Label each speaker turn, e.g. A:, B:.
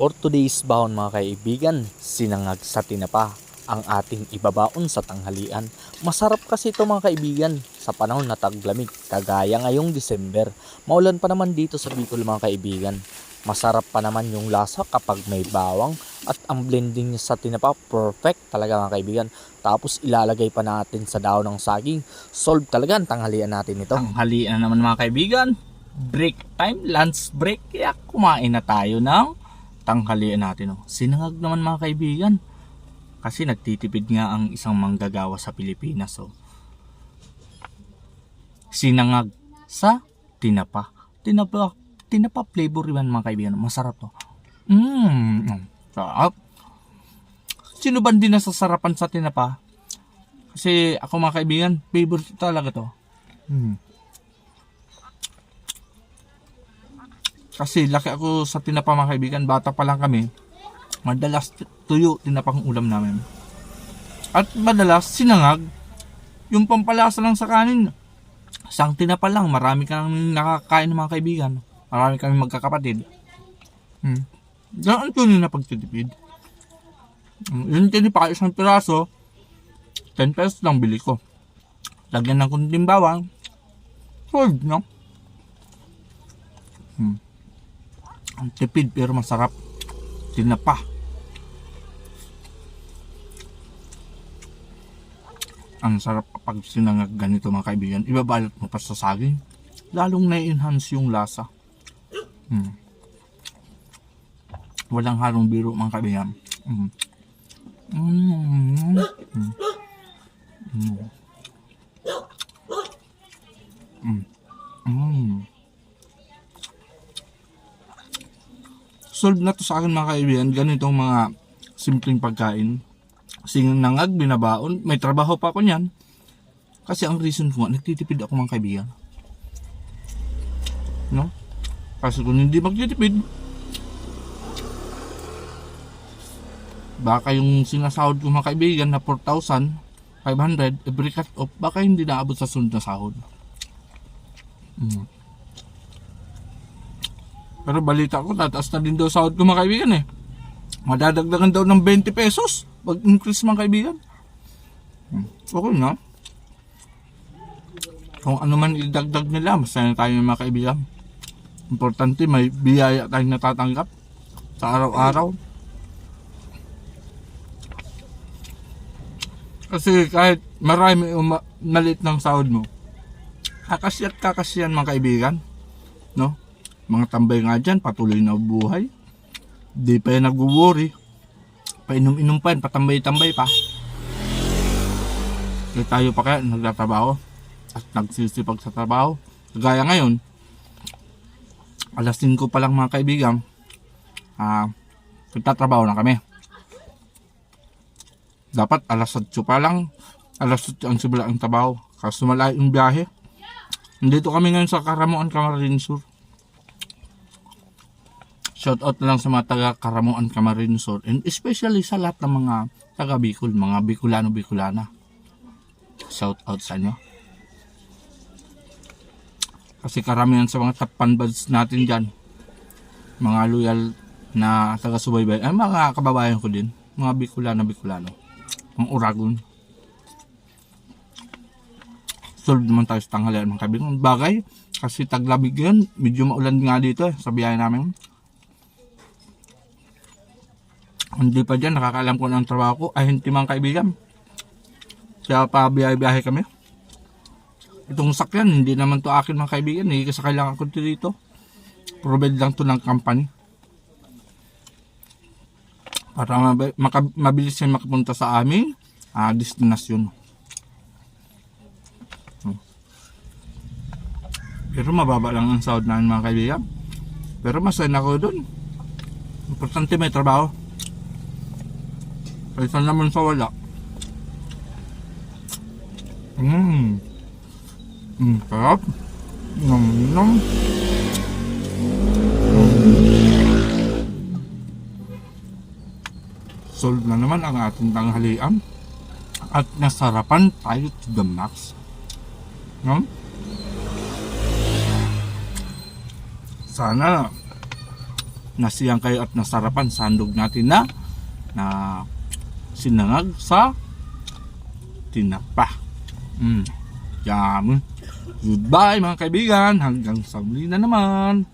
A: For today's baon mga kaibigan, sinangag sa tinapa ang ating ibabaon sa tanghalian. Masarap kasi ito mga kaibigan sa panahon na taglamig, kagaya ngayong December. Maulan pa naman dito sa Bicol mga kaibigan. Masarap pa naman yung lasa kapag may bawang at ang blending niya sa tinapa perfect talaga mga kaibigan. Tapos ilalagay pa natin sa daon ng saging. Solve talaga ang tanghalian natin ito. Tanghalian naman mga kaibigan. Break time, lunch break. Kaya kumain na tayo ng tanghalian natin. Oh. Sinangag naman mga kaibigan. Kasi nagtitipid nga ang isang manggagawa sa Pilipinas. Oh. Sinangag sa tinapa. Tinapa, tinapa flavor yan mga kaibigan. Masarap to. Mmm, sarap. Sino ba din nasasarapan sa tinapa? Kasi ako mga kaibigan, favorite talaga to. Hmm. Kasi laki ako sa tinapa mga kaibigan, bata pa lang kami. Madalas tuyo tinapang ulam namin. At madalas sinangag, yung pampalasa lang sa kanin. Isang tinapa lang, marami kang nakakain ng mga kaibigan. Marami kami magkakapatid. Hmm. Ganun ko na pagtitipid. Hmm, Yung tinapa, isang piraso, 10 pesos lang bili ko. Lagyan ng kunting bawang. Sold, no? Hmm. Ang tipid pero masarap. Tinapa. Ang sarap kapag sinangag ganito mga kaibigan. Ibabalot mo pa sa saging. Lalong na-enhance yung lasa. Hmm. Walang halong biro mga kaibigan. Hmm. Mm. Mm. Mm. Mm. Mm. Solve na to sa akin mga kaibigan. Ganitong mga simpleng pagkain. Sinangag, binabaon. May trabaho pa ako niyan. Kasi ang reason ko nga, nagtitipid ako mga kaibigan. No? Kasi kung hindi magtitipid, baka yung sinasahod ko mga kaibigan na 4,500 every cut off, baka hindi naabot sa sunod na sahod. Mm. Pero balita ko, tataas na din daw sahod ko mga kaibigan eh. Madadagdagan daw ng 20 pesos pag increase mga kaibigan. Hmm. Okay na. Kung ano man idagdag nila, masaya na tayo mga kaibigan. Importante, may biyaya tayong natatanggap sa araw-araw. Kasi kahit marami ma- maliit ng sahod mo, kakasya at kakasyan mga kaibigan. No? Mga tambay nga dyan, patuloy na buhay. Di pa yan nag-worry. Painom-inom pa yan, patambay-tambay pa. Kaya tayo pa kaya nagtatrabaho at nagsisipag sa trabaho. Gaya ngayon, alas 5 pa lang mga kaibigan, ah, nagtatrabaho na kami. Dapat alas 8 pa lang, alas 8 ang sibla ang trabaho. Kaso malayo yung biyahe. Nandito kami ngayon sa Karamuan, Camarines Sur. Shout out lang sa mga taga Karamuan, Camarines Sur. And especially sa lahat ng mga taga Bicol, mga Bicolano-Bicolana. Shout out sa inyo. Kasi karamihan sa mga top fan buds natin dyan, mga loyal na taga-subaybay, ay mga kababayan ko din, mga Bicolano-Bicolano, mga Uragon. Solve naman tayo sa tanghalian mga kaibigan. Bagay, kasi taglamig yun, medyo maulan nga dito eh, sa biyahe namin. Hindi pa dyan, nakakaalam ko ng trabaho ko, ay hindi mga kaibigan. Kaya pa biyahe-biyahe kami. Itong sakyan, hindi naman to akin mga kaibigan. Eh, kasi kailangan ko to dito. Provide lang to ng company. Para mab- mabilis siya makapunta sa aming ah, destinasyon. Hmm. Pero mababa lang ang sahod namin mga kaibigan. Pero masaya na ako doon. Importante may trabaho. Kaysa naman sa wala. Mmm. Mm, sarap. Nom nom. Solve na naman ang ating tanghalian. At nasarapan tayo to the max. No? Sana nasiyang kayo at nasarapan sa handog natin na na sinangag sa tinapa. Mm. Yan. Goodbye mga kaibigan. Hanggang sa muli na naman.